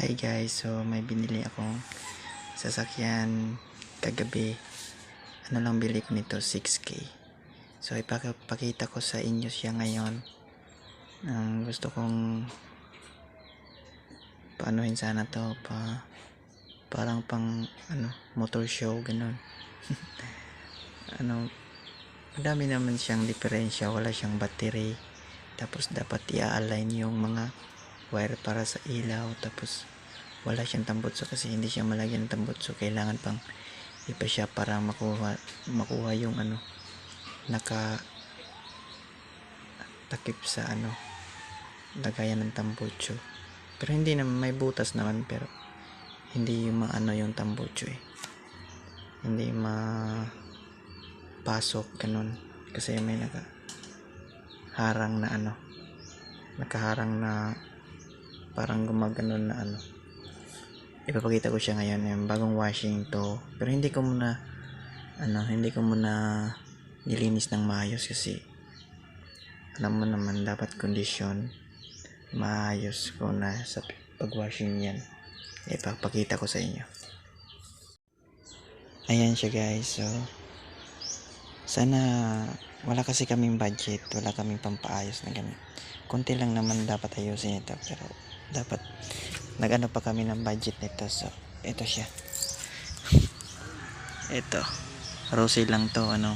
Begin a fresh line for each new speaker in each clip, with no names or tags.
Hi guys, so may binili akong sasakyan kagabi. Ano lang bili ko nito, 6k. So ipakita ko sa inyo siya ngayon. Ang gusto kong paanuhin sana to pa parang pang ano motor show ganun. ano madami naman siyang diferensya, wala siyang battery. Tapos dapat i-align yung mga wire para sa ilaw tapos wala siyang tambutso kasi hindi siya malagyan ng tambutso. Kailangan pang ipa siya para makuha makuha yung ano naka takip sa ano lagayan ng tambutso. Pero hindi naman may butas naman pero hindi yung maano yung tambutso eh. Hindi ma pasok ganun. Kasi may naka harang na ano nakaharang na parang gumaganon na ano ipapakita ko siya ngayon yung bagong washing to. Pero hindi ko muna ano hindi ko muna nilinis ng maayos kasi alam mo naman dapat kondisyon maayos ko na sa pagwashing yan. Ipapakita ko sa inyo. Ayan siya guys. So sana wala kasi kaming budget wala kaming pampaayos na ganun konti lang naman dapat ayusin ito pero dapat nagano pa kami ng budget nito so ito siya. Ito rosy lang to ano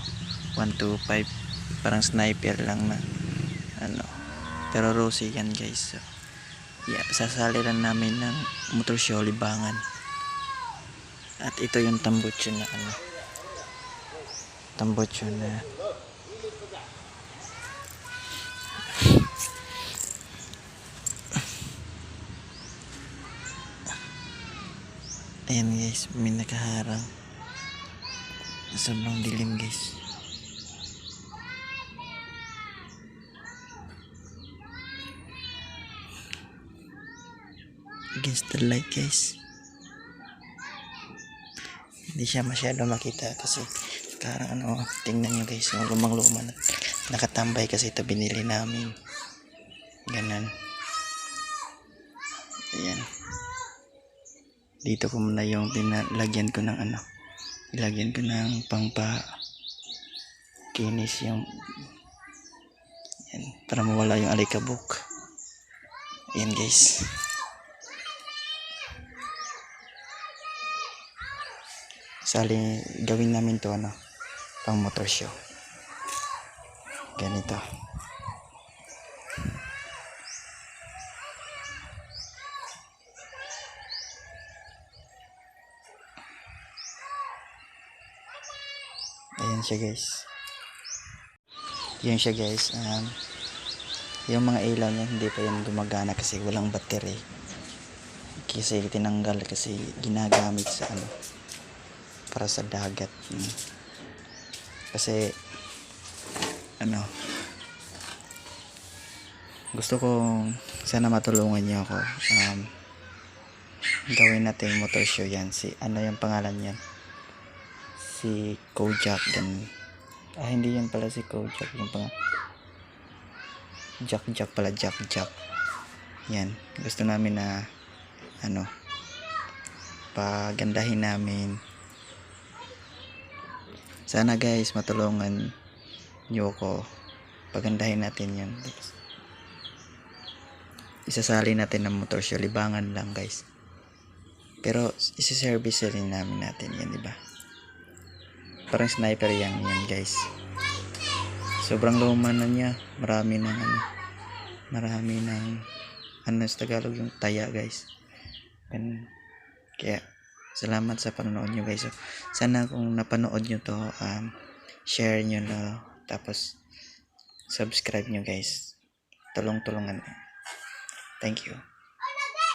125 parang sniper lang na ano. Pero rosy yan guys so. Yeah, sasali lang namin ng motor show libangan. At ito yung tambutso na ano. Tambutso na Ayan guys, may nakaharang. Sobrang dilim guys. Against the light guys. Hindi siya masyado makita kasi karang ano, tingnan nyo guys, yung lumang luma na nakatambay kasi ito binili namin. Ganon. Ayan dito ko muna yung pinalagyan ko ng ano ilagyan ko ng pangpa kinis yung yan, para mawala yung alikabok. Yan guys. Sali gawin namin to ano pang motor show. Ganito ayan siya guys. Yun siya guys. Um, yung mga ilaw niya hindi pa yan gumagana kasi walang battery. Kasi tinanggal kasi ginagamit sa ano para sa dagat. Mm. kasi ano gusto ko sana matulungan niyo ako. Um, gawin natin motor show yan. Si ano yung pangalan niyan si Kojak dan ah hindi yan pala si Kojak. Yung pang Jack Jack pala Jack Jack yan. Gusto namin na ano pagandahin namin. Sana guys matulungan nyo ko pagandahin natin yan. Isasali natin ng motor show libangan lang guys. Pero isi-service rin namin natin yan di ba parang sniper yan yan guys. Sobrang luma na niya. Marami ng ano marami ng ano sa Tagalog yung taya guys. And, kaya salamat sa panonood nyo guys. So, sana kung napanood nyo to um, share nyo na tapos subscribe nyo guys. Tulong tulungan thank you